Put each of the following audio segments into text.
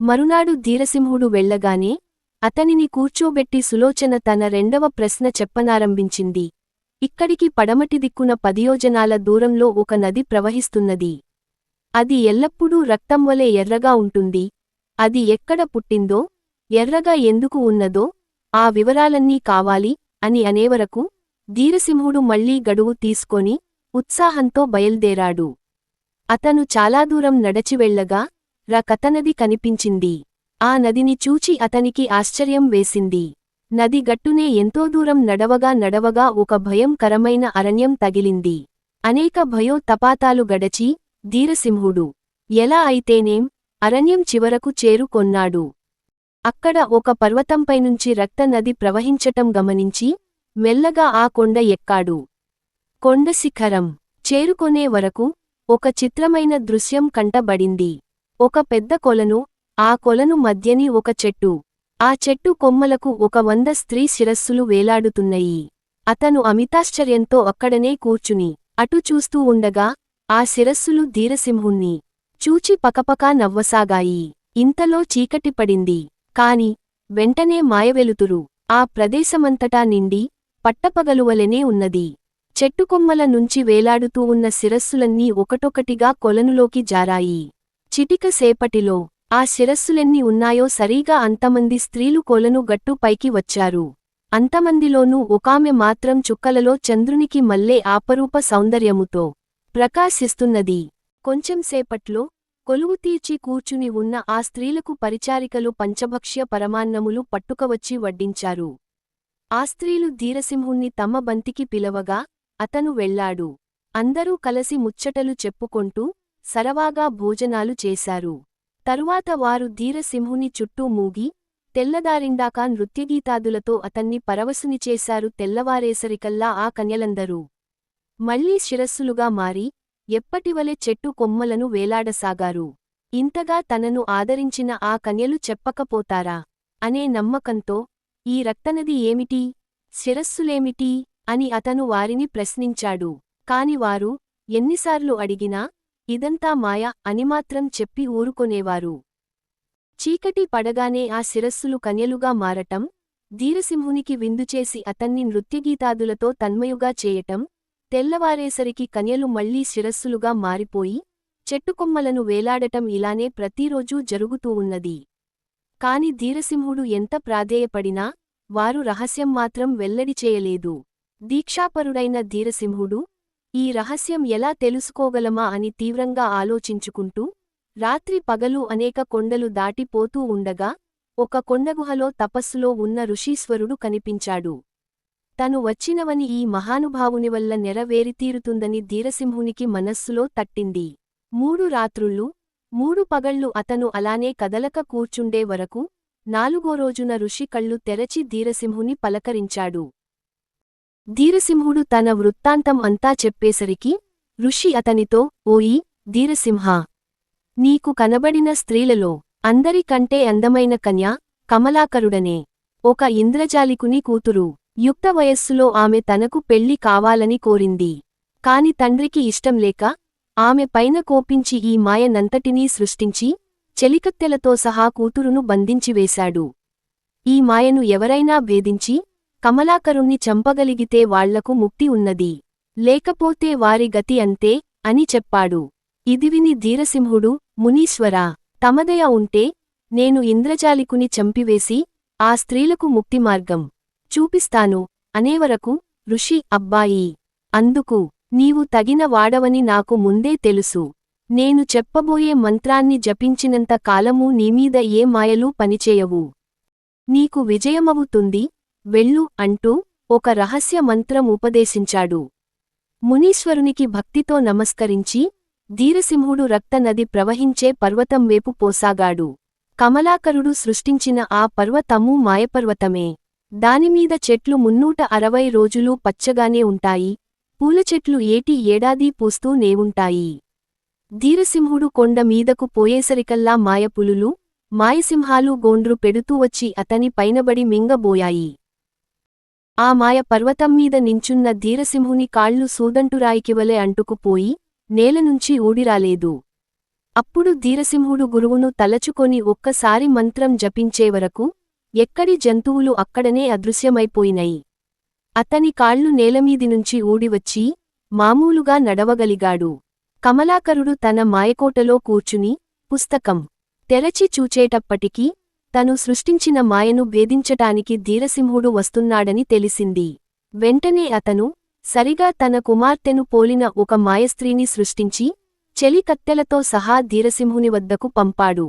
మరునాడు ధీరసింహుడు వెళ్ళగానే అతనిని కూర్చోబెట్టి సులోచన తన రెండవ ప్రశ్న చెప్పనారంభించింది. ఇక్కడికి పడమటి దిక్కున పదియోజనాల దూరంలో ఒక నది ప్రవహిస్తున్నది. అది ఎల్లప్పుడూ రక్తం వలె ఎర్రగా ఉంటుంది. అది ఎక్కడ పుట్టిందో ఎర్రగా ఎందుకు ఉన్నదో ఆ వివరాలన్నీ కావాలి అని అనేవరకు ధీరసింహుడు మళ్ళీ గడువు తీసుకొని ఉత్సాహంతో బయల్దేరాడు. అతను చాలా దూరం నడచి వెళ్ళగా ర కతనది కనిపించింది. ఆ నదిని చూచి అతనికి ఆశ్చర్యం వేసింది. నది గట్టునే ఎంతో దూరం నడవగా నడవగా ఒక భయంకరమైన అరణ్యం తగిలింది. అనేక భయో తపాతాలు గడచి ధీరసింహుడు ఎలా అయితేనేం అరణ్యం చివరకు చేరుకొన్నాడు అక్కడ ఒక పర్వతంపైనుంచి రక్తనది ప్రవహించటం గమనించి మెల్లగా ఆ కొండ ఎక్కాడు. కొండ శిఖరం చేరుకొనే వరకు ఒక చిత్రమైన దృశ్యం కంటబడింది. ఒక పెద్ద కొలను ఆ కొలను మధ్యని ఒక చెట్టు. ఆ చెట్టు కొమ్మలకు ఒక వంద స్త్రీ శిరస్సులు వేలాడుతున్నయి. అతను అమితాశ్చర్యంతో అక్కడనే కూర్చుని అటు చూస్తూ ఉండగా ఆ శిరస్సులు ధీరసింహుణ్ణి. చూచి పకపకా నవ్వసాగాయి. ఇంతలో చీకటి పడింది. కాని వెంటనే మాయవెలుతురు. ఆ ప్రదేశమంతటా నిండి పట్టపగలువలెనే ఉన్నది. చెట్టుకొమ్మల నుంచి వేలాడుతూ ఉన్న శిరస్సులన్నీ ఒకటొకటిగా కొలనులోకి జారాయి. చిటిక సేపటిలో ఆ శిరస్సులెన్ని ఉన్నాయో సరీగా అంతమంది స్త్రీలు కొలను గట్టు పైకి వచ్చారు. అంతమందిలోనూ ఒకామె మాత్రం చుక్కలలో చంద్రునికి మల్లే ఆపరూప సౌందర్యముతో ప్రకాశిస్తున్నది. కొంచెంసేపట్లో కొలువు తీర్చి కూర్చుని ఉన్న ఆ స్త్రీలకు పరిచారికలు పంచభక్ష్య పరమాన్నములు పట్టుకవచ్చి వడ్డించారు. ఆ స్త్రీలు ధీరసింహుణ్ణి తమ బంతికి పిలవగా అతను వెళ్ళాడు. అందరూ కలసి ముచ్చటలు చెప్పుకొంటూ సరవాగా భోజనాలు చేశారు. తరువాత వారు ధీరసింహుని చుట్టూ మూగి తెల్లదారిందాక నృత్యగీతాదులతో అతన్ని పరవశుని చేశారు తెల్లవారేసరికల్లా ఆ కన్యలందరూ. మళ్ళీ శిరస్సులుగా మారి ఎప్పటివలె చెట్టు కొమ్మలను వేలాడసాగారు. ఇంతగా తనను ఆదరించిన ఆ కన్యలు చెప్పకపోతారా? అనే నమ్మకంతో ఈ రక్తనది ఏమిటి? శిరస్సులేమిటి? అని అతను వారిని ప్రశ్నించాడు. కాని వారు ఎన్నిసార్లు అడిగినా ఇదంతా మాయ అనిమాత్రం చెప్పి ఊరుకొనేవారు. చీకటి పడగానే ఆ శిరస్సులు కన్యలుగా మారటం ధీరసింహునికి విందుచేసి అతన్ని నృత్యగీతాదులతో తన్మయుగా చేయటం తెల్లవారేసరికి కన్యలు మళ్ళీ శిరస్సులుగా మారిపోయి చెట్టుకొమ్మలను వేలాడటం ఇలానే ప్రతిరోజూ జరుగుతూ ఉన్నది. కాని ధీరసింహుడు ఎంత ప్రాధేయపడినా వారు రహస్యం మాత్రం వెల్లడి చేయలేదు. దీక్షాపరుడైన ధీరసింహుడు ఈ రహస్యం ఎలా తెలుసుకోగలమా అని తీవ్రంగా ఆలోచించుకుంటూ రాత్రి పగలు అనేక కొండలు దాటిపోతూ ఉండగా ఒక కొండగుహలో తపస్సులో ఉన్న ఋషీశ్వరుడు కనిపించాడు. తను వచ్చినవని ఈ మహానుభావుని వల్ల నెరవేరితీరుతుందని ధీరసింహునికి మనస్సులో తట్టింది. మూడు రాత్రుళ్ళు మూడు పగళ్ళు అతను అలానే కదలక కూర్చుండే వరకు నాలుగో రోజున ఋషి కళ్ళు తెరచి ధీరసింహుని పలకరించాడు. ధీరసింహుడు తన వృత్తాంతం అంతా చెప్పేసరికి ఋషి అతనితో ఓయి ధీరసింహ! నీకు కనబడిన స్త్రీలలో అందరికంటే అందమైన కన్య కమలాకరుడనే. ఒక ఇంద్రజాలికుని కూతురు. యుక్త వయస్సులో ఆమె తనకు పెళ్ళి కావాలని కోరింది. కాని తండ్రికి ఇష్టం లేక ఆమె పైన కోపించి ఈ మాయనంతటినీ సృష్టించి చెలికత్తెలతో సహా కూతురును బంధించివేశాడు ఈ మాయను ఎవరైనా భేదించి కమలాకరుణ్ణి చంపగలిగితే వాళ్ళకు ముక్తి ఉన్నది. లేకపోతే వారి గతి అంతే అని చెప్పాడు. ఇదివిని ధీరసింహుడు మునీశ్వరా తమదయ ఉంటే నేను ఇంద్రజాలికుని చంపివేసి ఆ స్త్రీలకు ముక్తి మార్గం చూపిస్తాను అనేవరకు ఋషి అబ్బాయి అందుకు నీవు తగిన వాడవని నాకు ముందే తెలుసు. నేను చెప్పబోయే మంత్రాన్ని జపించినంత కాలమూ నీమీద ఏ మాయలూ పనిచేయవు. నీకు విజయమవుతుంది. వెళ్ళు అంటూ ఒక రహస్య మంత్రం ఉపదేశించాడు. మునీశ్వరునికి భక్తితో నమస్కరించి ధీరసింహుడు రక్తనది ప్రవహించే పర్వతం వేపు పోసాగాడు. కమలాకరుడు సృష్టించిన ఆ పర్వతమూ మాయపర్వతమే. దానిమీద చెట్లు మున్నూట అరవై రోజులూ పచ్చగానే ఉంటాయి. పూలచెట్లు ఏటి ఏడాది పూస్తూ నేవుంటాయి. ధీరసింహుడు కొండ మీదకు పోయేసరికల్లా మాయపులులు మాయసింహాలు గోండ్రు పెడుతూ వచ్చి అతని పైనబడి మింగబోయాయి. ఆ మాయ పర్వతం మీద నించున్న ధీరసింహుని కాళ్ళు సూదంటురాయికివలె అంటుకుపోయి నేలనుంచి ఊడిరాలేదు. అప్పుడు ధీరసింహుడు గురువును తలచుకొని ఒక్కసారి మంత్రం జపించేవరకు ఎక్కడి జంతువులు అక్కడనే అదృశ్యమైపోయినయి అతని కాళ్ళు నేలమీది నుంచి ఊడివచ్చి మామూలుగా నడవగలిగాడు. కమలాకరుడు తన మాయకోటలో కూర్చుని పుస్తకం తెరచి చూచేటప్పటికీ తను సృష్టించిన మాయను భేదించటానికి ధీరసింహుడు వస్తున్నాడని తెలిసింది. వెంటనే అతను సరిగా తన కుమార్తెను పోలిన ఒక మాయస్త్రీని సృష్టించి చెలికత్తెలతో సహా ధీరసింహుని వద్దకు పంపాడు.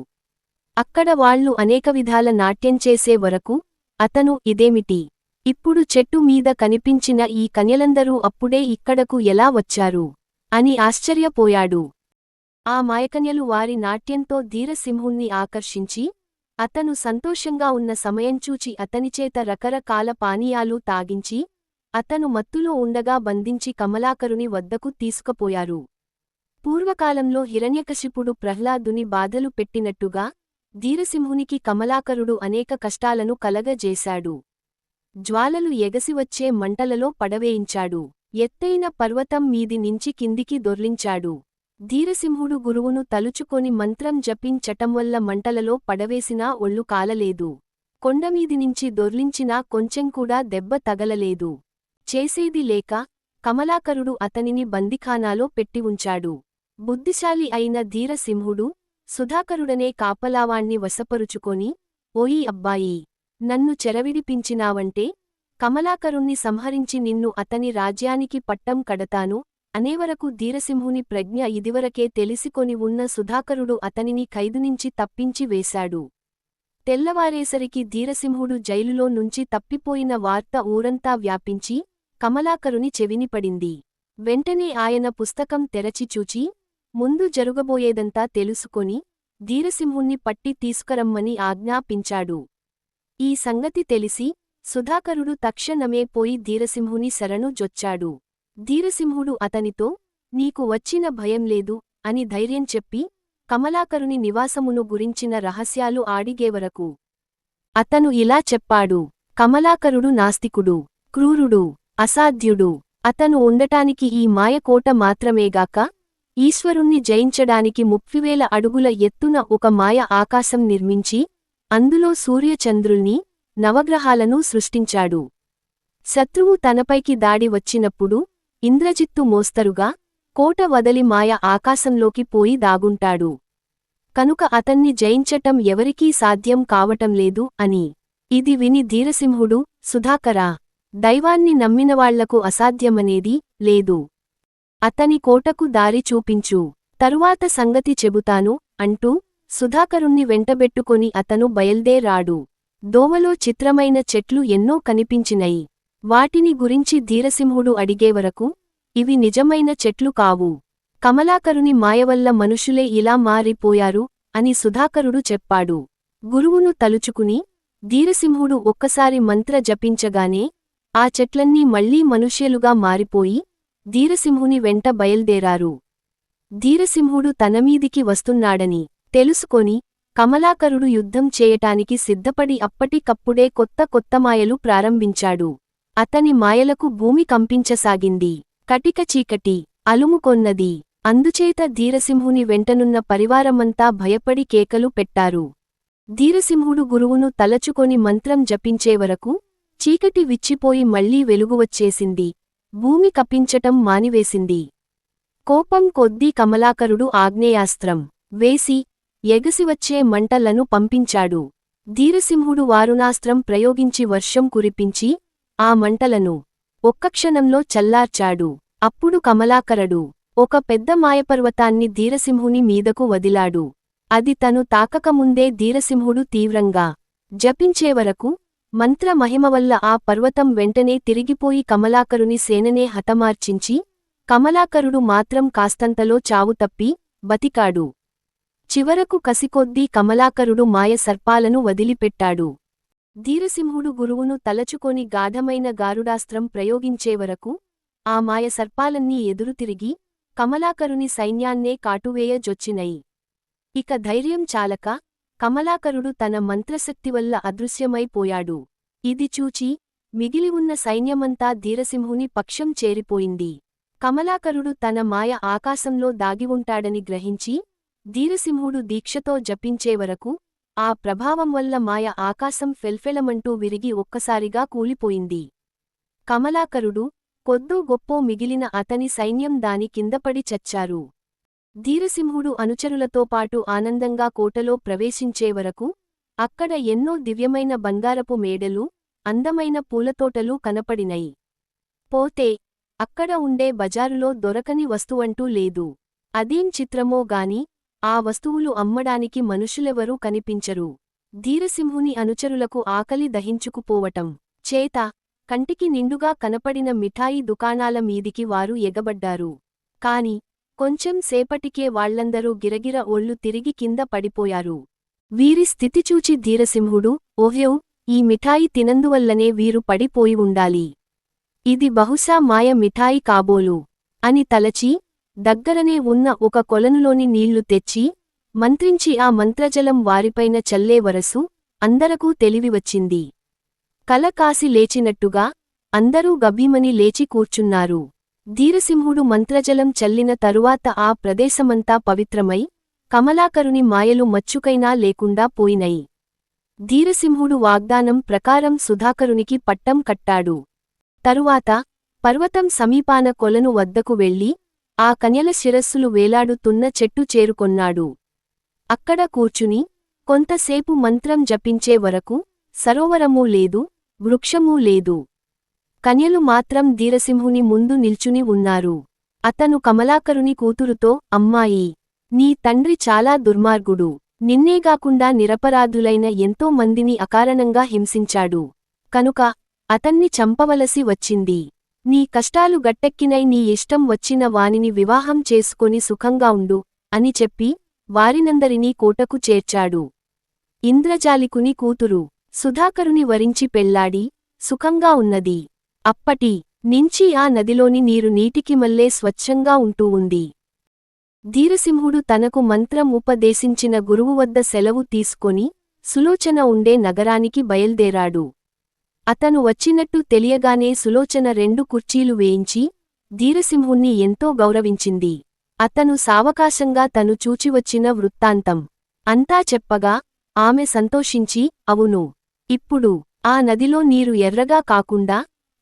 అక్కడ వాళ్ళు అనేక విధాల నాట్యం చేసే వరకు అతను ఇదేమిటి? ఇప్పుడు చెట్టు మీద కనిపించిన ఈ కన్యలందరూ అప్పుడే ఇక్కడకు ఎలా వచ్చారు? అని ఆశ్చర్యపోయాడు. ఆ మాయకన్యలు వారి నాట్యంతో ధీరసింహుణ్ణి ఆకర్షించి అతను సంతోషంగా ఉన్న సమయం చూచి అతనిచేత రకరకాల పానీయాలు తాగించి అతను మత్తులో ఉండగా బంధించి కమలాకరుని వద్దకు తీసుకుపోయారు. పూర్వకాలంలో హిరణ్యకశిపుడు ప్రహ్లాదుని బాధలు పెట్టినట్టుగా ధీరసింహునికి కమలాకరుడు అనేక కష్టాలను కలగజేశాడు. జ్వాలలు ఎగసివచ్చే మంటలలో పడవేయించాడు. ఎత్తైన పర్వతం మీది నుంచి కిందికి దొర్లించాడు. ధీరసింహుడు గురువును తలుచుకొని మంత్రం జపించటం వల్ల మంటలలో పడవేసినా ఒళ్ళు కాలలేదు. కొండమీది నుంచి దొర్లించినా కొంచెం కూడా దెబ్బ తగలలేదు. చేసేది లేక కమలాకరుడు అతనిని బందిఖానాలో పెట్టి ఉంచాడు. బుద్ధిశాలి అయిన ధీరసింహుడు సుధాకరుడనే కాపలావాణ్ణి వశపరుచుకొని ఓయి అబ్బాయి నన్ను చెరవిడిపించినావంటే కమలాకరుణ్ణి సంహరించి నిన్ను అతని రాజ్యానికి పట్టం కడతాను అనేవరకు ధీరసింహుని ప్రజ్ఞ ఇదివరకే తెలిసికొని ఉన్న సుధాకరుడు అతనిని ఖైదునించి తప్పించి వేశాడు. తెల్లవారేసరికి ధీరసింహుడు జైలులో నుంచి తప్పిపోయిన వార్త ఊరంతా వ్యాపించి కమలాకరుని చెవినిపడింది వెంటనే ఆయన పుస్తకం తెరచిచూచి ముందు జరుగబోయేదంతా తెలుసుకొని ధీరసింహుణ్ణి పట్టి తీసుకురమ్మని ఆజ్ఞాపించాడు. ఈ సంగతి తెలిసి సుధాకరుడు తక్షణమే పోయి ధీరసింహుని శరణు జొచ్చాడు. ధీరసింహుడు అతనితో నీకు వచ్చిన భయం లేదు అని ధైర్యం చెప్పి కమలాకరుని నివాసమును గురించిన రహస్యాలు ఆడిగేవరకు అతను ఇలా చెప్పాడు కమలాకరుడు నాస్తికుడు క్రూరుడు అసాధ్యుడు. అతను ఉండటానికి ఈ మాయకోట మాత్రమేగాక ఈశ్వరుణ్ణి జయించడానికి ముప్పివేల అడుగుల ఎత్తున ఒక మాయ ఆకాశం నిర్మించి అందులో సూర్యచంద్రుల్ని నవగ్రహాలను సృష్టించాడు. శత్రువు తనపైకి దాడి వచ్చినప్పుడు ఇంద్రజిత్తు మోస్తరుగా కోట వదలి మాయ ఆకాశంలోకి పోయి దాగుంటాడు. కనుక అతన్ని జయించటం ఎవరికీ సాధ్యం కావటంలేదు అని. ఇది విని ధీరసింహుడు సుధాకరా దైవాన్ని నమ్మినవాళ్ళకు అసాధ్యమనేది లేదు. అతని కోటకు దారి చూపించు. తరువాత సంగతి చెబుతాను అంటూ సుధాకరుణ్ణి వెంటబెట్టుకొని అతను బయల్దేరాడు. దోవలో చిత్రమైన చెట్లు ఎన్నో కనిపించినయి వాటిని గురించి ధీరసింహుడు అడిగేవరకు ఇవి నిజమైన చెట్లు కావు. కమలాకరుని మాయవల్ల మనుషులే ఇలా మారిపోయారు అని సుధాకరుడు చెప్పాడు. గురువును తలుచుకుని ధీరసింహుడు ఒక్కసారి మంత్ర జపించగానే ఆ చెట్లన్నీ మళ్ళీ మనుష్యులుగా మారిపోయి ధీరసింహుని వెంట బయల్దేరారు. ధీరసింహుడు తనమీదికి వస్తున్నాడని తెలుసుకొని కమలాకరుడు యుద్ధం చేయటానికి సిద్ధపడి అప్పటికప్పుడే కొత్త కొత్త మాయలు ప్రారంభించాడు. అతని మాయలకు భూమి కంపించసాగింది. కటిక చీకటి అలుముకొన్నది. అందుచేత ధీరసింహుని వెంటనున్న పరివారమంతా భయపడి కేకలు పెట్టారు. ధీరసింహుడు గురువును తలచుకొని మంత్రం జపించేవరకు చీకటి విచ్చిపోయి మళ్ళీ వెలుగువచ్చేసింది. భూమి కప్పించటం మానివేసింది. కోపం కొద్దీ కమలాకరుడు ఆగ్నేయాస్త్రం వేసి ఎగసివచ్చే మంటలను పంపించాడు. ధీరసింహుడు వారుణాస్త్రం ప్రయోగించి వర్షం కురిపించి ఆ మంటలను ఒక్క క్షణంలో చల్లార్చాడు. అప్పుడు కమలాకరడు ఒక పెద్ద మాయపర్వతాన్ని ధీరసింహుని మీదకు వదిలాడు. అది తను తాకకముందే ధీరసింహుడు తీవ్రంగా జపించేవరకు మంత్ర వల్ల ఆ పర్వతం వెంటనే తిరిగిపోయి కమలాకరుని సేననే హతమార్చించి కమలాకరుడు మాత్రం కాస్తంతలో చావు తప్పి బతికాడు. చివరకు కసికొద్దీ కమలాకరుడు మాయ సర్పాలను వదిలిపెట్టాడు. ధీరసింహుడు గురువును తలచుకొని గాఢమైన గారుడాస్త్రం ప్రయోగించేవరకు ఆ మాయ సర్పాలన్నీ ఎదురుతిరిగి కమలాకరుని సైన్యాన్నే కాటువేయజొచ్చినయి ఇక ధైర్యం చాలక కమలాకరుడు తన మంత్రశక్తి వల్ల అదృశ్యమైపోయాడు ఇది చూచి మిగిలి ఉన్న సైన్యమంతా ధీరసింహుని పక్షం చేరిపోయింది. కమలాకరుడు తన మాయ ఆకాశంలో దాగివుంటాడని గ్రహించి ధీరసింహుడు దీక్షతో జపించేవరకు ఆ ప్రభావం వల్ల మాయ ఆకాశం ఫెల్ఫెలమంటూ విరిగి ఒక్కసారిగా కూలిపోయింది. కమలాకరుడు కొద్దో గొప్పో మిగిలిన అతని సైన్యం దాని కిందపడి చచ్చారు. ధీరసింహుడు అనుచరులతో పాటు ఆనందంగా కోటలో ప్రవేశించే వరకు అక్కడ ఎన్నో దివ్యమైన బంగారపు మేడలు అందమైన పూలతోటలు కనపడినై. పోతే అక్కడ ఉండే బజారులో దొరకని వస్తువంటూ లేదు. అదేం చిత్రమో గాని ఆ వస్తువులు అమ్మడానికి మనుషులెవరూ కనిపించరు. ధీరసింహుని అనుచరులకు ఆకలి దహించుకుపోవటం. చేత కంటికి నిండుగా కనపడిన మిఠాయి దుకాణాల మీదికి వారు ఎగబడ్డారు. కాని కొంచెం సేపటికే వాళ్ళందరూ గిరగిర ఒళ్ళు తిరిగి కింద పడిపోయారు. వీరి స్థితి చూచి ధీరసింహుడు ఓహ్యౌ ఈ మిఠాయి తినందువల్లనే వీరు పడిపోయి ఉండాలి. ఇది బహుశా మాయ మిఠాయి కాబోలు అని తలచి దగ్గరనే ఉన్న ఒక కొలనులోని నీళ్ళు తెచ్చి మంత్రించి ఆ మంత్రజలం వారిపైన చల్లే వరసు అందరకూ తెలివి వచ్చింది కల కాసి లేచినట్టుగా అందరూ గభీమని లేచి కూర్చున్నారు. ధీరసింహుడు మంత్రజలం చల్లిన తరువాత ఆ ప్రదేశమంతా పవిత్రమై కమలాకరుని మాయలు మచ్చుకైనా లేకుండా పోయినై. ధీరసింహుడు వాగ్దానం ప్రకారం సుధాకరునికి పట్టం కట్టాడు. తరువాత పర్వతం సమీపాన కొలను వద్దకు వెళ్ళి ఆ కన్యల శిరస్సులు వేలాడుతున్న చెట్టు చేరుకొన్నాడు. అక్కడ కూర్చుని కొంతసేపు మంత్రం జపించే వరకు సరోవరమూ లేదు వృక్షమూ లేదు. కన్యలు మాత్రం ధీరసింహుని ముందు నిల్చుని ఉన్నారు. అతను కమలాకరుని కూతురుతో అమ్మాయి నీ తండ్రి చాలా దుర్మార్గుడు. నిన్నేగాకుండా నిరపరాధులైన ఎంతో మందిని అకారణంగా హింసించాడు. కనుక అతన్ని చంపవలసి వచ్చింది. నీ కష్టాలు గట్టెక్కినై నీ ఇష్టం వచ్చిన వానిని వివాహం చేసుకొని సుఖంగా ఉండు అని చెప్పి వారినందరినీ కోటకు చేర్చాడు. ఇంద్రజాలికుని కూతురు సుధాకరుని వరించి పెళ్ళాడి సుఖంగా ఉన్నది. అప్పటి నించి ఆ నదిలోని నీరు నీటికి మల్లే స్వచ్ఛంగా ఉంటూ ఉంది. ధీరసింహుడు తనకు మంత్రం ఉపదేశించిన గురువు వద్ద సెలవు తీసుకొని సులోచన ఉండే నగరానికి బయల్దేరాడు. అతను వచ్చినట్టు తెలియగానే సులోచన రెండు కుర్చీలు వేయించి ధీరసింహుణ్ణి ఎంతో గౌరవించింది. అతను సావకాశంగా తను చూచివచ్చిన వృత్తాంతం. అంతా చెప్పగా ఆమె సంతోషించి అవును. ఇప్పుడు ఆ నదిలో నీరు ఎర్రగా కాకుండా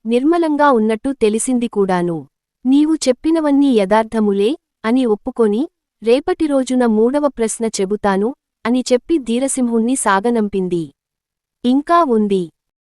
నిర్మలంగా ఉన్నట్టు తెలిసింది కూడాను. నీవు చెప్పినవన్నీ యథార్థములే అని ఒప్పుకొని రేపటి రోజున మూడవ ప్రశ్న చెబుతాను అని చెప్పి ధీరసింహుణ్ణి సాగనంపింది. ఇంకా ఉంది.